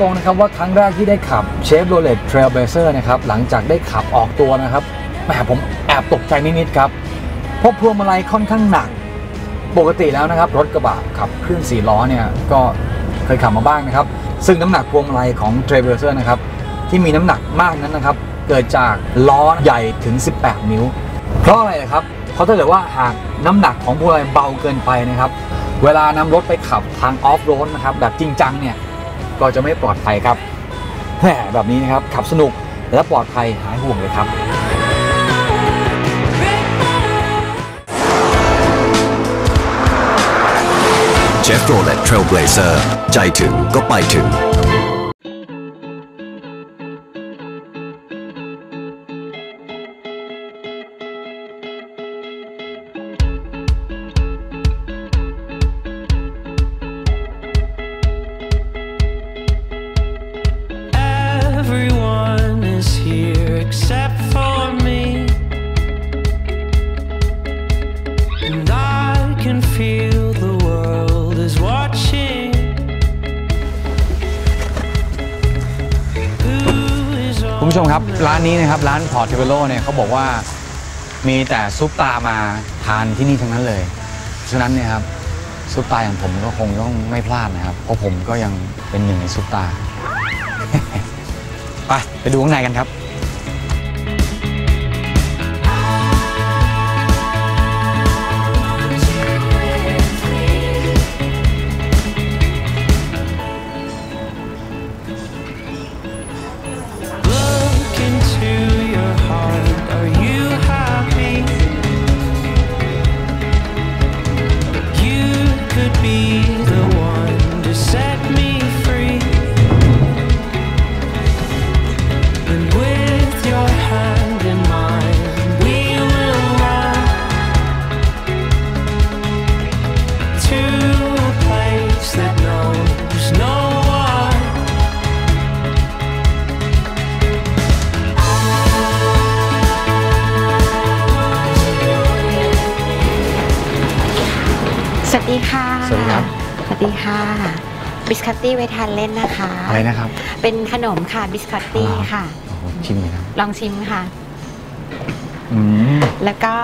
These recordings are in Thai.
ตรงนะครับว่าครั้งแรกที่ได้ขับเชฟโรเลตเทรลเบเซอร์นะครับหลังจากได้ขับออกตัวนะครับแหมผมแอบตกใจนิดๆครับเพราะพวงมาลัยค่อนข้างหนัก ปกติแล้วนะครับรถกระบะขับเคลื่อนสี่ล้อเนี่ยก็เคยขับมาบ้างนะครับ ซึ่งน้ำหนักพวงมาลัยของเทรลเบเซอร์นะครับที่มีน้ำหนักมากนั้นนะครับเกิดจากล้อใหญ่ถึง 18 นิ้ว เพราะอะไรครับเพราะถ้าเกิดว่าหากน้ำหนักของพวงมาลัยเบาเกินไปนะครับเวลานำรถไปขับทางออฟโรดนะครับแบบจริงจังเนี่ย ก็จะไม่ปลอดภัยครับแหมแบบนี้นะครับขับสนุกและปลอดภัยหายห่วงเลยครับเชฟโรเลตเทรลเบลเซอร์ใจถึงก็ไปถึง ครับร้านนี้นะครับร้านพอร์ตเทเวโลเนี่ยเขาบอกว่ามีแต่ซุปตามาทานที่นี่ทั้งนั้นเลยฉะนั้นเนี่ยครับซุปตาอย่างผมก็คงต้องไม่พลาดนะครับ เพราะผมก็ยังเป็นหนึ่งในซุปตา ไปไปดูข้างในกันครับ สวัสดีค่ะ สวัสดีครับ สวัสดีค่ะ บิสคัตตี้ไว้ทานเล่นนะคะ อะไรนะครับ เป็นขนมค่ะบิสคัตตี้อ๋อค่ะโอ้โหชิมเลยครับ ลองชิมค่ะอืมแล้วก็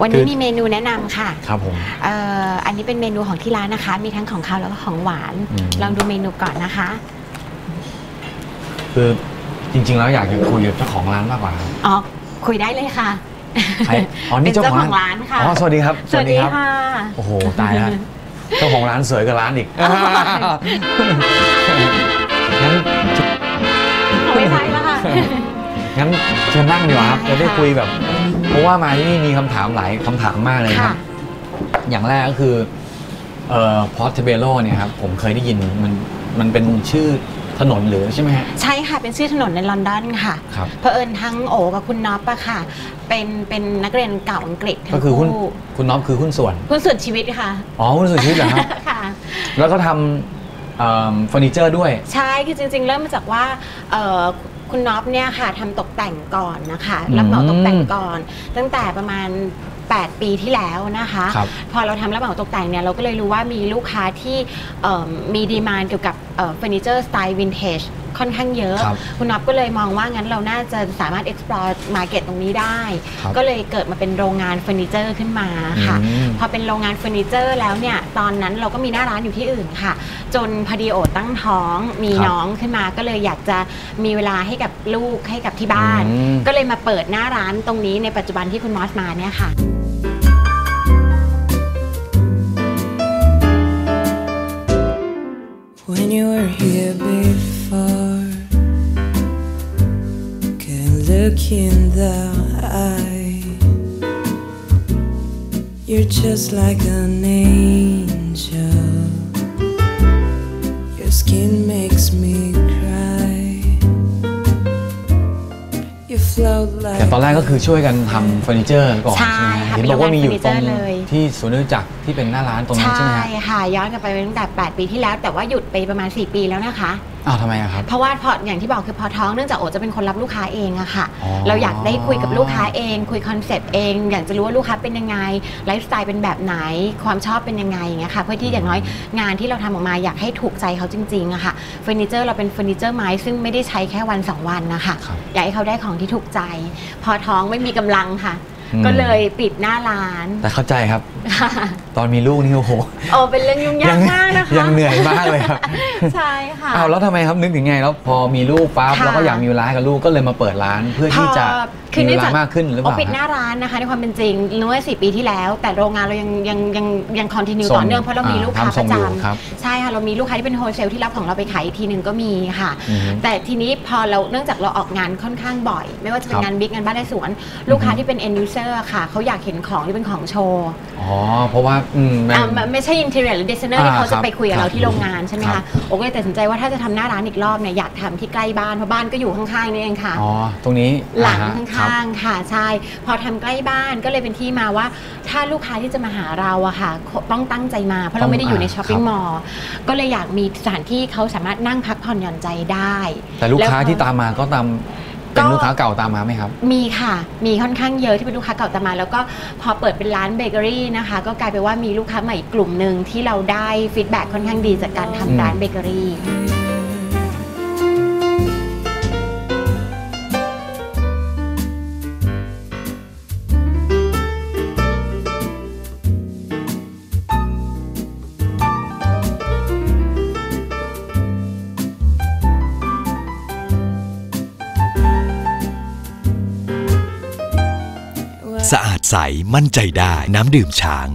วันคืนี้อมีเมนูแนะนำค่ะ ครับผมเอ่ออันนี้เป็นเมนูของที่ร้านนะคะ มีทั้งของคาวแล้วก็ของหวานอืมลองดูเมนูก่อนนะคะ คือจริงๆแล้วอยากจะคุยกับเจ้าของร้านมากกว่าครับอ๋อ คุยได้เลยค่ะ ใครอ๋อนี่เป็นเจ้าเจ้าของของร้านค่ะอ๋อสวัสดีครับสวัสดีค่ะโอ้โหตายแล้วเจ้าของร้านสวยกว่าร้านอีกงั้นไม่ใช่แล้วค่ะงั้นเชิญนั่งดีกว่าครับได้จะได้ค่ะคุยแบบ เพราะว่ามาที่นี่มีคำถามหลายคำถามมากเลยครัค่ะบอย่างแรกก็คือเอ่อพอร์ตเทเบโลเนี่ยครับผมเคยได้ยินมันมันเป็นชื่อ ถนนหรือใช่ไหมฮะ ใช่ค่ะ เป็นชื่อถนนในลอนดอนค่ะครับเผอิญทั้งโอกับคุณน็อปอะค่ะ เป็นเป็นนักเรียนเก่าอังกฤษทั้ก็งคือหุ้นคู่คุณน้องคือหุ้นส่วน หุ้นส่วนชีวิตค่ะอ๋อหุ้นส่วนชีวิตเหรอครับ ค่ะ แล้วก็ทำเอ่อเฟอร์นิเจอร์ด้วย ใช่คือจริง ๆ เริ่มมาจากว่าเอ่อคุณน็อปเนี่ยค่ะทำตกแต่งก่อนนะคะอืมรับเหมาตกแต่งก่อน ตั้งแต่ประมาณ 8 ปีที่แล้วนะคะ ครับ พอเราทำรับเหมาตกแต่งเนี่ยเราก็เลยรู้ว่ามีลูกค้าที่เอิ่มมีดีมานเกี่ยวกับเฟอร์นิเจอร์สไตล์วินเทจค่อนข้างเยอะ ครับคุณน็อปก็เลยมองว่างั้นเราน่าจะสามารถ explore market ตรงนี้ได้ ครับก็เลยเกิดมาเป็นโรงงานเฟอร์นิเจอร์ขึ้นมาค่ะ อืม พอเป็นโรงงานเฟอร์นิเจอร์แล้วเนี่ยตอนนั้นเราก็มีหน้าร้านอยู่ที่อื่นค่ะ จนพอดีโอตั้งท้องมีครับน้องขึ้นมาก็เลยอยากจะมีเวลาให้กับลูกให้กับที่บ้าน อืม ก็เลยมาเปิดหน้าร้านตรงนี้ในปัจจุบันที่คุณมอสมาเนี่ยค่ะ you were here before, can look in the eye. You're just like an angel. Your skin makes me แต่ like ตอนแรกก็คือช่วยกันทำเฟอร์นิเจอร์ก่อนใช่ใช่ไหมค่ะเห็นบอกว่ามีอยู่ตรงเป็นโรงงานเฟอร์นิเจอร์เลยที่สวนจตุจักรที่เป็นหน้าร้านตรงนั้นใช่ไหมใช่ฮะค่ะย้อนกลับไปตั้งแต่ 8 ปีที่แล้ว แต่ว่าหยุดไปประมาณ 4 ปีแล้วนะคะ อ้าวทำไมอะครับ เพราะว่าพออย่างที่บอกคือพอท้องเนื่องจากโอจะเป็นคนรับลูกค้าเองอะค่ะ อ๋อเราอยากได้คุยกับลูกค้าเอง คุยคอนเซปต์เอง อยากจะรู้ว่าลูกค้าเป็นยังไงไลฟ์สไตล์เป็นแบบไหน ความชอบเป็นยังไงอย่างเงี้ยค่ะเพื่อที่อย่างน้อยงานที่เราทำออกมาอยากให้ถูกใจเขาจริงๆอะค่ะเฟอร์นิเจอร์เราเป็นเฟอร์นิเจอร์ไม้ซึ่งไม่ได้ใช้แค่วันสองวันนะคะครับ อยากให้เขาได้ของที่ถูกใจ พอท้องไม่มีกำลังค่ะ อืม ก็เลยปิดหน้าร้าน แต่เข้าใจครับค่ะตอนมีลูกนี่โอ้โหโอ้เป็นเรื่องยุ่งยากมากนะคะยังเหนื่อยมากเลยครับใช่ค่ะ อ้าวแล้วทำไมครับนึกถึงไงแล้วพอมีลูกปั๊บค่ะแล้วก็อยากมีเวลาให้กับลูกก็เลยมาเปิดร้านเพื่อที่จะ คือมีเนื่เวองจลามากขึ้นหรือเปโอล่าปิดหน้าฮะร้านนะคะในความเป็นจริงเมื่อสี่ปีที่แล้ว แต่โรงงานเรายังยังยังยังคอนติเนียส่งต่อเนื่องเพราะเรามีอ่าลูกค้าทำส่ปงระอยู่จำครับใช่ค่ะเรามีลูกค้าที่เป็นโฮลเซลที่รับของเราไปขายอีกทีหนึ่งก็มีค่ะอือฮึแต่ทีนี้พอเราเนื่องจากเราออกงานค่อนข้างบ่อย ไม่ว่าจะเป็คนรับงานบิ๊กงานบ้านในสวน ลูกค้าอือฮึที่เป็น end user ค่ะเขาอยากเห็นของที่เป็นของโชว์อ๋อเพราะว่าอืมมันอ่ามันไม่ใช่ interior หรือ designer ที่อ่าเขาจะไปคุยกับครับเราที่โรงงานใช่ไหมครัคะบโอก็เลยตัดสินใจว่าถ้าจะทำหน้าร้านอีกรอบเนี่ยอยากทำที่ใกล้บ้านเพราะบ้านก็อยู่ข้างๆนี่เองค่ะอ๋อตรงนี้หลังอ่าฮะขครับ้างๆค่ะใช่ พอทำใกล้บ้านก็เลยเป็นที่มาว่า ถ้าลูกค้าที่จะมาหาเราอะค่ะ ต้องตั้งใจมา เพราะเราไม่ได้อยู่ในต้องช้อปปิ้งครับมอลล์ก็เลยอยากมีสถานที่เขาสามารถนั่งพักผ่อนหย่อนใจได้ แต่ลูกค้าแวที่ตามมาก็ตามเป็นก็ลูกค้าเก่าตามมาไหมครับ มีค่ะ มีค่อนข้างเยอะที่เป็นลูกค้าเก่าตามมา แล้วก็พอเปิดเป็นร้านเบเกอรี่นะคะ ก็กลายเป็นว่ามีลูกค้าใหม่อีกกลุ่มหนึ่งที่เราได้ฟีดแบ็ค่อนข้างดีจากการทำอืมร้านเบเกอรี่ ใสมั่นใจได้น้ำดื่มช้าง